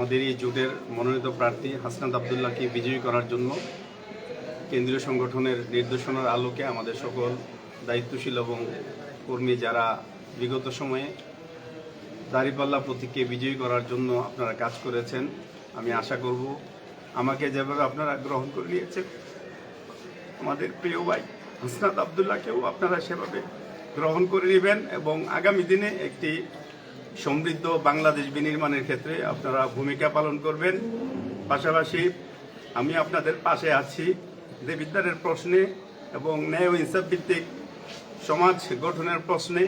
আমাদের এই জোটের মনোনীত প্রার্থী হাসনাত আবদুল্লাহকে বিজয়ী করার জন্য কেন্দ্রীয় সংগঠনের নির্দেশনার আলোকে আমাদের সকল দায়িত্বশীল এবং কর্মী যারা বিগত সময়ে দাঁড়িপাল্লা প্রতীককে বিজয়ী করার জন্য আপনারা কাজ করেছেন, আমি আশা করব আমাকে যেভাবে আপনারা গ্রহণ করে নিয়েছেন, আমাদের প্রিয় ভাই হাসনাত আবদুল্লাহকেও আপনারা সেভাবে গ্রহণ করে নেবেন এবং আগামী দিনে একটি সমৃদ্ধ বাংলাদেশ বিনির্মাণের ক্ষেত্রে আপনারা ভূমিকা পালন করবেন। পাশাপাশি আমি আপনাদের পাশে আছি দেবিদ্বারের প্রশ্নে এবং ন্যায় ও ইনসাফ ভিত্তিক সমাজ গঠনের প্রশ্নে।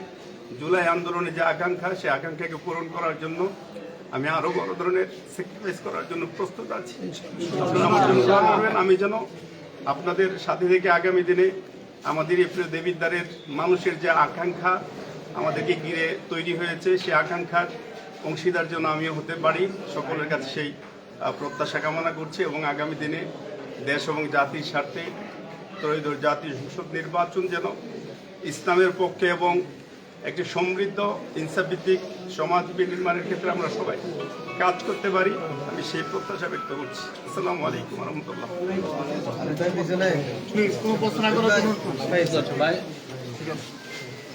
জুলাই আন্দোলনে যে আকাঙ্ক্ষা, সে আকাঙ্ক্ষাকে পূরণ করার জন্য আমি আরও বড় ধরনের স্যাক্রিফাইস করার জন্য প্রস্তুত আছি। আমার আমি যেন আপনাদের সাথে থেকে আগামী দিনে আমাদের এই প্রিয় দেবিদ্বারের মানুষের যে আকাঙ্ক্ষা আমাদেরকে ঘিরে তৈরি হয়েছে। সেই আকাঙ্ক্ষার অংশীদার যেন আমিও হতে পারি। সকলের কাছে সেই প্রত্যাশা কামনা করছি এবং আগামী দিনে দেশ এবং জাতির স্বার্থে ত্রয়োদশ জাতীয় সংসদ নির্বাচন যেন ইসলামের পক্ষে এবং একটি সমৃদ্ধ ইনসাফভিত্তিক সমাজ নির্মাণের ক্ষেত্রে আমরা সবাই কাজ করতে পারি। আমি সেই প্রত্যাশা ব্যক্ত করছি। আসসালামু আলাইকুম রহমতুল্লাহ